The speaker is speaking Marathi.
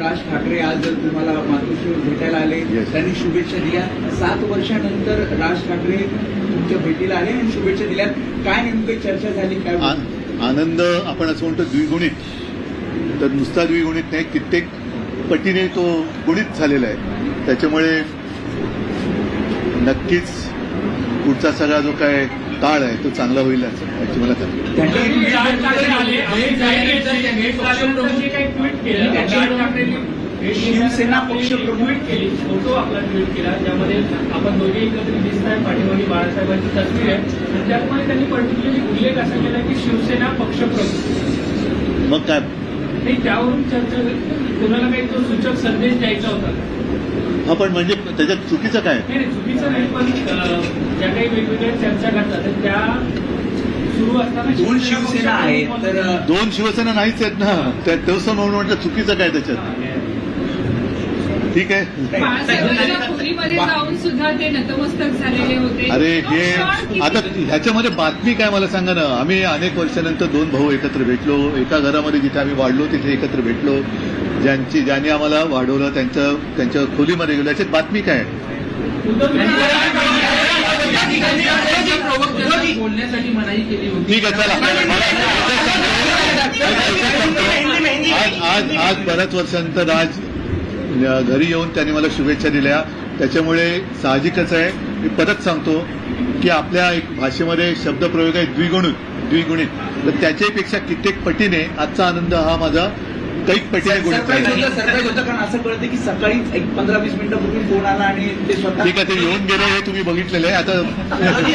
राज ठाकरे आज तुम्हाला मातोश्रीवर भेटायला आले. त्यांनी शुभेच्छा दिल्या. सात वर्षानंतर राज ठाकरे तुमच्या भेटीला आले आणि शुभेच्छा दिल्या. काय नेमकी चर्चा झाली काय आनंद आपण असं म्हणतो द्विगुणित. तर नुसता द्विगुणित नाही कित्येक पटीने तो गुणित झालेला आहे. त्याच्यामुळे नक्कीच पुढचा सगळा जो काय काळ आहे तो चांगला होईल असं याची मला शिवसेना पक्षप्रमुख ट्विट केली. फोटो आपला ट्विट केला. ज्यामध्ये आपण दोघे एकत्रित दिसत आहे पाठीमागे बाळासाहेबांची तस्वीर आहे. आणि त्यामध्ये त्यांनी पर्टिक्युलरली उल्लेख असा केला की शिवसेना पक्षप्रमुख मग काय? आणि त्यावरून चर्चा कोणाला काही तो सूचक संदेश द्यायचा होता? हा पण म्हणजे त्याच्यात चुकीचं काय? नाही चुकीचं नाही पण ज्या काही वेगवेगळ्या चर्चा घडतात त्या सुरू असताना दोन शिवसेना आहेत तर दोन शिवसेना नाहीच आहेत ना. त्या तसं म्हणून म्हटलं चुकीचं काय त्याच्यात? ठीक आहे. बाळासाहेबांच्या खोलीमध्ये जाऊन सुद्धा ते नतमस्तक झालेले होते. अरे तो हे आता ह्याच्यामध्ये बातमी काय मला सांगा ना. आम्ही अनेक वर्षानंतर दोन भाऊ एकत्र भेटलो. एका घरामध्ये जिथे आम्ही वाढलो तिथे एकत्र भेटलो. ज्यांची ज्यांनी आम्हाला वाढवलं त्यांचं त्यांच्या खोलीमध्ये गेलो. याच्यात बातमी काय ठीक आहे चला. आज आज आज बऱ्याच वर्षानंतर आज घरी येऊन त्यांनी मला शुभेच्छा दिल्या. त्याच्यामुळे साहजिकच आहे. मी परत सांगतो की आपल्या एक भाषेमध्ये शब्दप्रयोग आहे द्विगुणित द्विगुणित. तर त्याच्यापेक्षा कित्येक पटीने आजचा आनंद हा माझा कैक पटीने गुणित सरप्राईज होतं सरप्राईज होतं कारण असं कळतं की सकाळी एक पंधरा वीस मिनिटापूर्वी फोन आला आणि ते स्वतः ठीक आहे ते येऊन गेले हे तुम्ही बघितलेलं आहे. आता